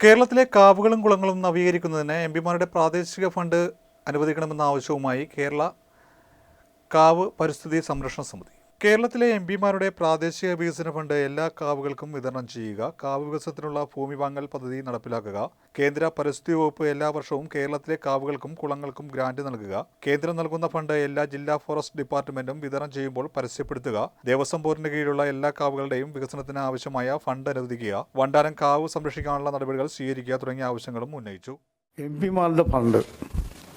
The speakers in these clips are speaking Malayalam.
കേരളത്തിലെ കാവുകളും കുളങ്ങളും നവീകരിക്കുന്നതിന് എം പിമാരുടെ പ്രാദേശിക ഫണ്ട് അനുവദിക്കണമെന്ന ആവശ്യവുമായി കേരള കാവ് പരിസ്ഥിതി സംരക്ഷണ സമിതി കേരളത്തിലെ എം പിമാരുടെ പ്രാദേശിക വികസന ഫണ്ട് എല്ലാ കാവുകൾക്കും വിതരണം ചെയ്യുക കാവ് വികസനത്തിനുള്ള ഭൂമി വാങ്ങൽ പദ്ധതി നടപ്പിലാക്കുക കേന്ദ്ര പരിസ്ഥിതി വകുപ്പ് എല്ലാ വർഷവും കേരളത്തിലെ കാവുകൾക്കും കുളങ്ങൾക്കും ഗ്രാന്റ് നൽകുക കേന്ദ്രം നൽകുന്ന ഫണ്ട് എല്ലാ ജില്ലാ ഫോറസ്റ്റ് ഡിപ്പാർട്ട്മെന്റും വിതരണം ചെയ്യുമ്പോൾ പരസ്യപ്പെടുത്തുക ദേവസ്വം ബോർഡിന് കീഴിലുള്ള എല്ലാ കാവുകളുടെയും വികസനത്തിന് ആവശ്യമായ ഫണ്ട് അനുവദിക്കുക വണ്ടാരം കാവ് സംരക്ഷിക്കാനുള്ള നടപടികൾ സ്വീകരിക്കുക തുടങ്ങിയ ആവശ്യങ്ങളും ഉന്നയിച്ചു. എം പിമാരുടെ ഫണ്ട്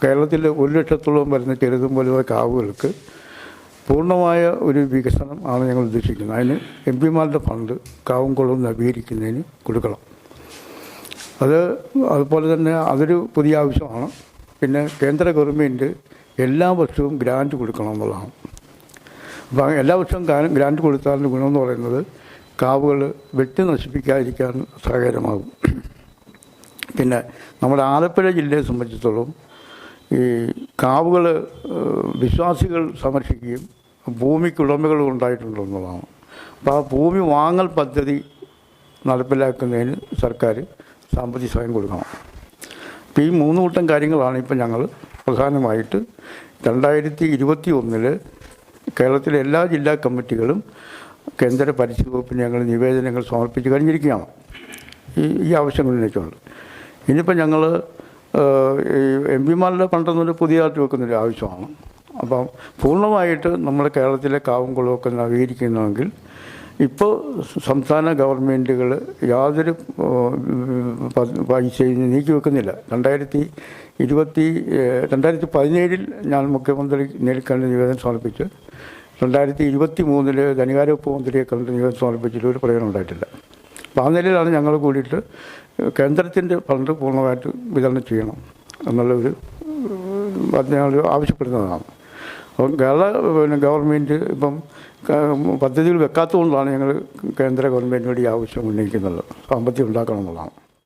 കേരളത്തിലെ ഒരു ലക്ഷത്തോളം വരുന്ന ചെറുതും വലുതുമായ കാവുകൾക്ക് പൂർണമായ ഒരു വികസനം ആണ് ഞങ്ങൾ ഉദ്ദേശിക്കുന്നത്. അതിന് എം പിമാരുടെ ഫണ്ട് കാവുംകുളം നവീകരിക്കുന്നതിന് കൊടുക്കണം. അത് അതുപോലെ തന്നെ അതൊരു പുതിയ ആവശ്യമാണ്. പിന്നെ കേന്ദ്ര ഗവൺമെന്റ് എല്ലാ വർഷവും ഗ്രാന്റ് കൊടുക്കണം എന്നുള്ളതാണ്. അപ്പോൾ എല്ലാ വർഷവും ഗ്രാ- ഗ്രാന്റ് കൊടുത്താലും ഗുണമെന്ന് പറയുന്നത് കാവുകൾ വെട്ടി നശിപ്പിക്കാതിരിക്കാൻ സഹകരമാകും. പിന്നെ നമ്മുടെ ആലപ്പുഴ ജില്ലയെ സംബന്ധിച്ചിടത്തോളം ഈ കാവുകൾ വിശ്വാസികൾ സംരക്ഷിക്കുകയും ഭൂമിക്ക് ഉടമകൾ ഉണ്ടായിട്ടുണ്ടെന്നുള്ളതാണ് അപ്പോൾ ആ ഭൂമി വാങ്ങൽ പദ്ധതി നടപ്പിലാക്കുന്നതിന് സർക്കാർ സാമ്പത്തിക സഹായം കൊടുക്കണം. അപ്പോൾ ഈ മൂന്ന് കൂട്ടം കാര്യങ്ങളാണ് ഇപ്പം ഞങ്ങൾ പ്രധാനമായിട്ട് രണ്ടായിരത്തി ഇരുപത്തി ഒന്നിൽ കേരളത്തിലെ എല്ലാ ജില്ലാ കമ്മിറ്റികളും കേന്ദ്ര പരിസ്ഥിതി വകുപ്പിന് ഞങ്ങൾ നിവേദനങ്ങൾ സമർപ്പിച്ച് കഴിഞ്ഞിരിക്കുകയാണ്. ഈ ഈ ആവശ്യങ്ങൾ ഉന്നയിച്ചുകൊണ്ട് ഇനിയിപ്പോൾ ഞങ്ങൾ എം പിമാരുടെ പണ്ടെന്നൊരു പുതിയതായിട്ട് വെക്കുന്നൊരു ആവശ്യമാണ്. അപ്പം പൂർണമായിട്ട് നമ്മുടെ കേരളത്തിലെ കാവും കുളമൊക്കെ നവീകരിക്കുന്നുവെങ്കിൽ ഇപ്പോൾ സംസ്ഥാന ഗവൺമെന്റുകൾ യാതൊരു പൈസയും നീക്കി വെക്കുന്നില്ല. രണ്ടായിരത്തി ഇരുപത്തി രണ്ടായിരത്തി പതിനേഴിൽ ഞാൻ മുഖ്യമന്ത്രി നേരിൽക്കണ്ട കണ്ട് നിവേദനം സമർപ്പിച്ച്. രണ്ടായിരത്തി ഇരുപത്തി ധനകാര്യ വകുപ്പ് മന്ത്രിയെ കണ്ട് നിവേദനം സമർപ്പിച്ചിട്ട് ഒരു പ്രയോജനം ഉണ്ടായിട്ടില്ല. അപ്പോൾ ആ നിലയിലാണ് ഞങ്ങൾ കൂടിയിട്ട് കേന്ദ്രത്തിന്റെ ഫണ്ട് പൂർണമായിട്ട് വിതരണം ചെയ്യണം എന്നുള്ളൊരു ഞങ്ങൾ ആവശ്യപ്പെടുന്നതാണ്. അപ്പം കേരള പിന്നെ ഗവൺമെന്റ് ഇപ്പം പദ്ധതികൾ വെക്കാത്തതുകൊണ്ടാണ് ഞങ്ങൾ കേന്ദ്ര ഗവൺമെന്റിനോട് ഈ ആവശ്യം ഉന്നയിക്കുന്നത്. സാമ്പത്തികം ഉണ്ടാക്കണം എന്നുള്ളതാണ്.